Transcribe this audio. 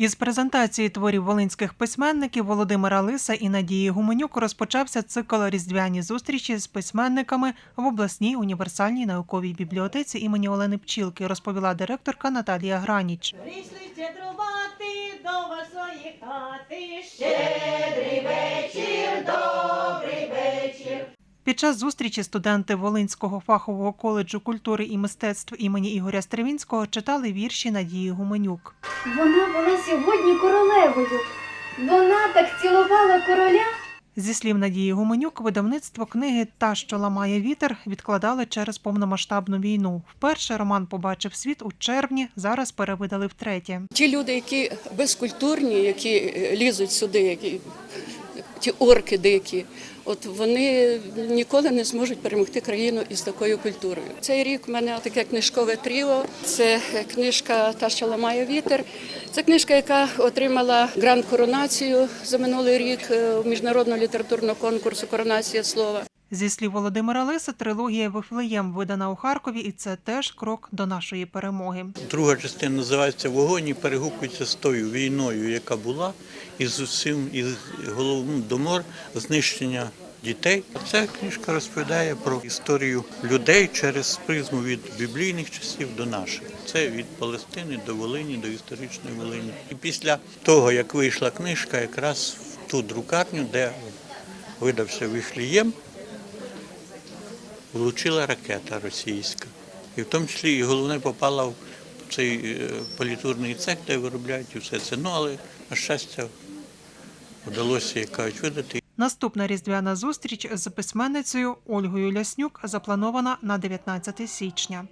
Із презентації творів волинських письменників Володимира Лиса і Надії Гуменюк розпочався цикл різдвяні зустрічі з письменниками в обласній універсальній науковій бібліотеці імені Олени Пчілки, розповіла директорка Наталія Граніч. Прийшли щедрувати до вашої хати. Щедрий Під час зустрічі студенти Волинського фахового коледжу культури і мистецтв імені Ігоря Стривінського читали вірші Надії Гуменюк. Вона була сьогодні королевою. Вона так цілувала короля. Зі слів Надії Гуменюк, видавництво книги Та, що ламає вітер відкладали через повномасштабну війну. Вперше роман побачив світ у червні. Зараз перевидали втретє. Ті люди, які безкультурні, які е, лізуть сюди, які ті орки дикі, от вони ніколи не зможуть перемогти країну із такою культурою. Цей рік у мене таке книжкове тріо. Це книжка Та, що ламає вітер. Це книжка, яка отримала гранд коронацію за минулий рік е, міжнародного літературного конкурсу Коронація слова. Зі слів Володимира Лиса, трилогія Вифлеєм видана у Харкові, і це теж крок до нашої перемоги. Друга частина називається Вогонь і перегукується з тою війною, яка була, і з усім із головним домор знищення дітей. Ця книжка розповідає про історію людей через призму від біблійних часів до наших. Це від Палестини до Волині, до історичної Волині. І після того, як вийшла книжка, якраз в ту друкарню, де видався Віфлієм, влучила ракета російська. І в тому числі і головне попала в цей е, політурний цех, де виробляють і все це. Ну, але, на щастя, вдалося, як кажуть, видати. Наступна різдвяна зустріч з письменницею Ольгою Ляснюк запланована на 19 січня.